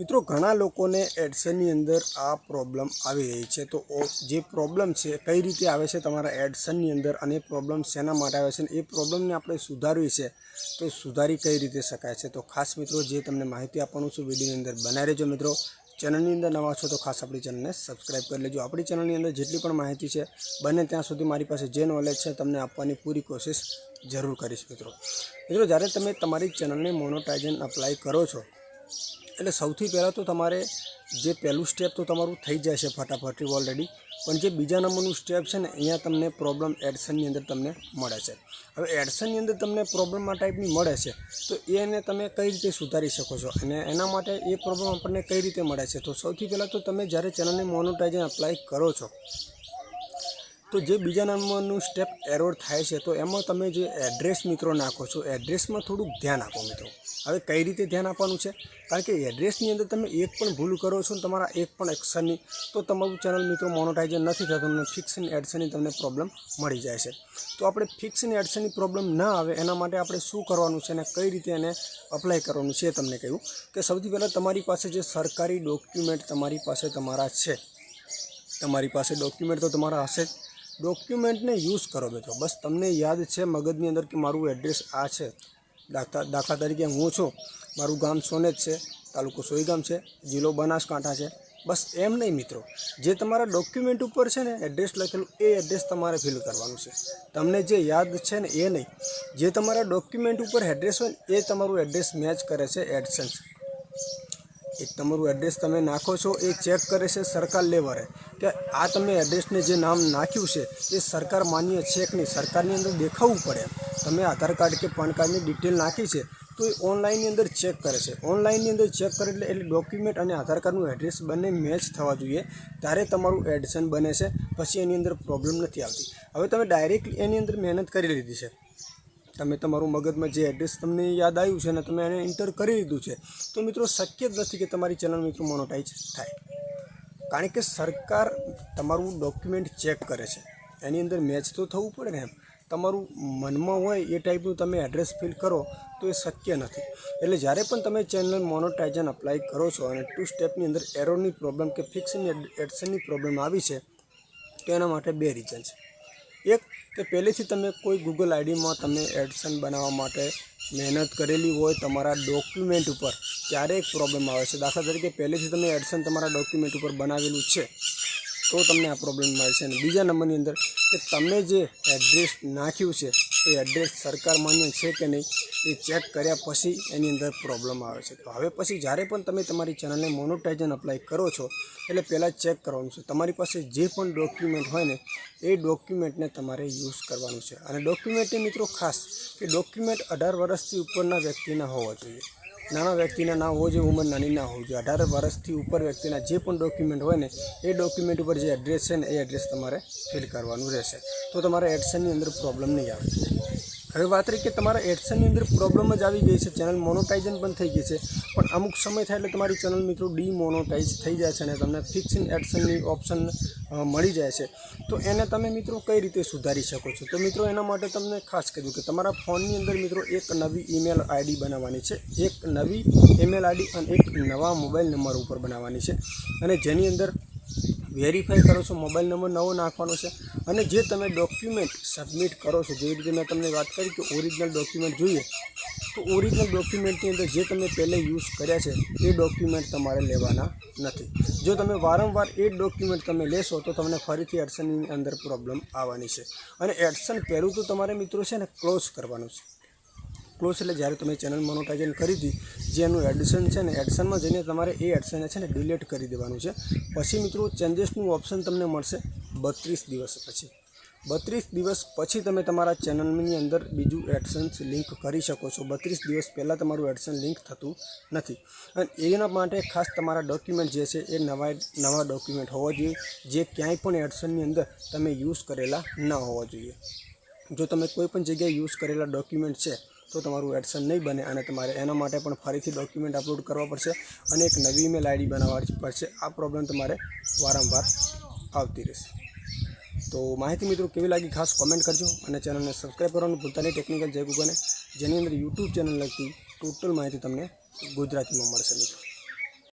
મિત્રો, ઘણા લોકોને એડસનની અંદર આ પ્રોબ્લેમ આવી રહી છે. તો જે પ્રોબ્લેમ છે, કઈ રીતે આવે છે તમારા એડસનની અંદર અને પ્રોબ્લમ શેના માટે આવે છે? એ પ્રોબ્લેમને આપણે સુધારવી છે. તો સુધારી કઈ રીતે શકાય છે? તો ખાસ મિત્રો, જે તમને માહિતી આપવાનું છું, વિડીયોની અંદર બનાવી રહેજો મિત્રો. ચેનલની અંદર નવા છો તો ખાસ આપણી ચેનલને સબસ્ક્રાઈબ કરી લેજો. આપણી ચેનલની અંદર જેટલી પણ માહિતી છે, બને ત્યાં સુધી મારી પાસે જે નોલેજ છે, તમને આપવાની પૂરી કોશિશ જરૂર કરીશ મિત્રો. મિત્રો, જ્યારે તમે તમારી ચેનલને મોનોટાઇઝન અપ્લાય કરો છો એટલે સૌથી પહેલાં તો તમારે જે પહેલું સ્ટેપ તો તમારું થઈ જાય છે ફટાફટ ઓલરેડી પણ જે બીજા નંબરનું સ્ટેપ છે ને, અહીંયા તમને પ્રોબ્લેમ એડસનની અંદર તમને મળે છે. હવે એડસનની અંદર તમને પ્રોબ્લેમ આ ટાઈપની મળે છે, તો એને તમે કઈ રીતે સુધારી શકો છો? અને એના માટે એ પ્રોબ્લેમ આપણને કઈ રીતે મળે છે? તો સૌથી પહેલાં તો તમે જ્યારે ચેનલને મોનોટાઇઝિંગ એપ્લાય કરો છો, તો જે બીજા નંબરનું સ્ટેપ એરોર થાય છે, તો એમાં તમે જે એડ્રેસ મિત્રો નાખો છો એડ્રેસમાં થોડુંક ધ્યાન આપો મિત્રો. હવે કઈ રીતે ધ્યાન આપવાનું છે? કારણ કે એડ્રેસની અંદર તમે એક પણ ભૂલ કરો છો ને તમારા એક પણ એક્શનની તો તમારું ચેનલ મિત્રો મોનોટાઇઝર નથી થતું તમને ફિક્સ ઇન એડ્સની તમને પ્રોબ્લેમ મળી જાય છે. તો આપણે ફિક્સ ઇન એડ્સની પ્રોબ્લેમ ના આવે એના માટે આપણે શું કરવાનું છે અને કઈ રીતે એને અપ્લાય કરવાનું છે તમને કહ્યું કે સૌથી પહેલાં તમારી પાસે જે સરકારી ડોક્યુમેન્ટ તમારી પાસે તમારા છે. તમારી પાસે ડોક્યુમેન્ટ તો તમારા હશે જ. ડોક્યુમેન્ટને યુઝ કરો મિત્રો. બસ તમને યાદ છે મગજની અંદર કે મારું એડ્રેસ આ છે. દાખલા તરીકે હું છું, મારું ગામ સોનેજ છે, તાલુકો સોઈગામ છે, જિલ્લો બનાસકાંઠા છે. બસ એમ નહીં મિત્રો, જે તમારા ડોક્યુમેન્ટ ઉપર છે ને એડ્રેસ લખેલું, એ એડ્રેસ તમારે ફિલ કરવાનું છે. તમને જે યાદ છે ને એ નહીં, જે તમારા ડોક્યુમેન્ટ ઉપર એડ્રેસ હોય એ તમારું એડ્રેસ મેચ કરે છે એડસન્સ એક તમારું એડ્રેસ તમે નાખો છો, એ ચેક કરે છે સરકાર લેવરે. કે આ તમે એડ્રેસને જે નામ નાખ્યું છે, એ સરકાર માન્ય છે કે નહીં? સરકારની અંદર દેખાવું પડે. તમે આધાર કાર્ડ કે પાન કાર્ડની ડિટેલ નાખી છે, તો એ ઓનલાઈનની અંદર ચેક કરે છે. ઓનલાઈનની અંદર ચેક કરે એટલે એટલે ડોક્યુમેન્ટ અને આધાર કાર્ડનું એડ્રેસ બંને મેચ થવા જોઈએ. ત્યારે તમારું એડસન બને છે, પછી એની અંદર પ્રોબ્લેમ નથી આવતી. હવે તમે ડાયરેક્ટ એની અંદર મહેનત કરી લીધી છે. તમે તમારું મગજમાં જે એડ્રેસ તમને યાદ આવ્યું છે અને તમે એને એન્ટર કરી લીધું છે, તો મિત્રો શક્ય જ નથી કે તમારી ચેનલ મિત્રો મોનોટાઈઝ થાય. કારણ કે સરકાર તમારું ડોક્યુમેન્ટ ચેક કરે છે. એની અંદર મેચ તો થવું પડે ને એમ. તમારું મનમાં હોય એ ટાઈપનું તમે એડ્રેસ ફિલ કરો તો એ શક્ય નથી. એટલે જ્યારે પણ તમે ચેનલ મોનોટાઇઝન અપ્લાય કરો છો અને ટુ સ્ટેપની અંદર એરોની પ્રોબ્લેમ કે ફિક્સની એડસનની પ્રોબ્લેમ આવી છે, તો એના માટે બે રીઝન છે એક કે પહેલેથી તમે કોઈ ગૂગલ આઈડીમાં તમે એડસન બનાવવા માટે મહેનત કરેલી હોય તમારા ડોક્યુમેન્ટ ઉપર, ત્યારે એક પ્રોબ્લેમ આવે છે. દાખલા તરીકે પહેલેથી તમે એડસન તમારા ડોક્યુમેન્ટ ઉપર બનાવેલું છે, તો તમને આ પ્રોબ્લેમ મળે છે. અને બીજા નંબરની અંદર કે તમે જે એડ્રેસ નાખ્યું છે એ એડ્રેસ સરકાર માન્ય છે કે નહીં, એ ચેક કર્યા પછી એની અંદર પ્રોબ્લેમ આવે છે. તો હવે પછી જ્યારે પણ તમે તમારી ચેનલને મોનોટાઇઝન અપ્લાય કરો છો, એટલે પહેલાં ચેક કરવાનું છે. તમારી પાસે જે પણ ડોક્યુમેન્ટ હોય ને, એ ડોક્યુમેન્ટને તમારે યુઝ કરવાનું છે. અને ડોક્યુમેન્ટની મિત્રો ખાસ કે ડોક્યુમેન્ટ અઢાર વર્ષથી ઉપરના વ્યક્તિના હોવા જોઈએ. નાના વ્યક્તિના ના હોવું જોઈએ, ઉંમર નાની ના હોવી જોઈએ. અઢાર વર્ષથી ઉપર વ્યક્તિના જે પણ ડોક્યુમેન્ટ હોય ને, એ ડોક્યુમેન્ટ ઉપર જે એડ્રેસ છે ને, એ એડ્રેસ તમારે ફિલ કરવાનું રહેશે. તો તમારે એડસનની અંદર પ્રોબ્લેમ નહીં આવે. હવે વાત રહી કે તમારા એડસનની અંદર પ્રોબ્લેમ જ આવી ગઈ છે. ચેનલ મોનોટાઇઝન પણ થઈ ગઈ છે. પણ અમુક સમય થાય એટલે તમારી ચેનલ મિત્રો ડીમોનોટાઇઝ થઈ જાય છે અને તમને ફિક્સ ઇન એડસનની ઓપ્શન મળી જાય છે. તો એને તમે મિત્રો કઈ રીતે સુધારી શકો છો? તો મિત્રો એના માટે તમને ખાસ કર્યું કે તમારા ફોનની અંદર મિત્રો એક નવી ઈમેલ આઈડી બનાવવાની છે. એક નવી ઈમેલ આઈડી અને એક નવા મોબાઈલ નંબર ઉપર બનાવવાની છે. અને જેની અંદર વેરીફાઈ કરો છો મોબાઈલ નંબર નવો નાખવાનો છે અને જે તમે ડોક્યુમેન્ટ સબમિટ કરો છો જેવી રીતે મેં તમને વાત કરી કે ઓરિજિનલ ડોક્યુમેન્ટ જોઈએ, તો ઓરિજિનલ ડોક્યુમેન્ટની અંદર જે તમે પહેલે યુઝ કર્યા છે, એ ડોક્યુમેન્ટ તમારે લેવાના નથી. જો તમે વારંવાર એ ડોક્યુમેન્ટ તમે લેશો, તો તમને ફરીથી એડસનની અંદર પ્રોબ્લેમ આવવાની છે. અને એડસન પહેલું તો તમારે મિત્રો છે ને ક્લોઝ કરવાનું છે. ક્લોઝ એટલે જ્યારે તમે ચેનલ મોનોટાઇઝન કરી હતી જે એનું એડિશન છે ને એડિશનમાં જઈને તમારે એ એડિશનને છે ને ડિલીટ કરી દેવાનું છે. પછી મિત્રો ચેન્જીસનું ઓપ્શન તમને મળશે બત્રીસ દિવસ પછી. બત્રીસ દિવસ પછી તમે તમારા ચેનલની અંદર બીજું એડસન્સ લિંક કરી શકો છો. બત્રીસ દિવસ પહેલાં તમારું એડસન લિંક થતું નથી. અને એના માટે ખાસ તમારા ડોક્યુમેન્ટ જે છે એ નવા નવા ડોક્યુમેન્ટ હોવા જોઈએ, જે ક્યાંય પણ એડસનની અંદર તમે યુઝ કરેલા ન હોવા જોઈએ. જો તમે કોઈ પણ જગ્યાએ યુઝ કરેલા ડોક્યુમેન્ટ છે તો તમારું એડસન નહીં બને અને તમારે એના માટે પણ ફરીથી ડોક્યુમેન્ટ અપલોડ કરવા પડશે અને એક નવી ઈમેલ આઈડી બનાવવા પડશે. આ પ્રોબ્લેમ તમારે વારંવાર આવતી રહેશે. તો માહિતી મિત્રો કેવી લાગી ખાસ કોમેન્ટ કરજો અને ચેનલને સબસ્ક્રાઈબ કરવાનું ભૂલતા નહીં. ટેકનિકલ જય ગુગને જેની અંદર યુટ્યુબ ચેનલ લગતી ટોટલ માહિતી તમને ગુજરાતીમાં મળશે મિત્રો.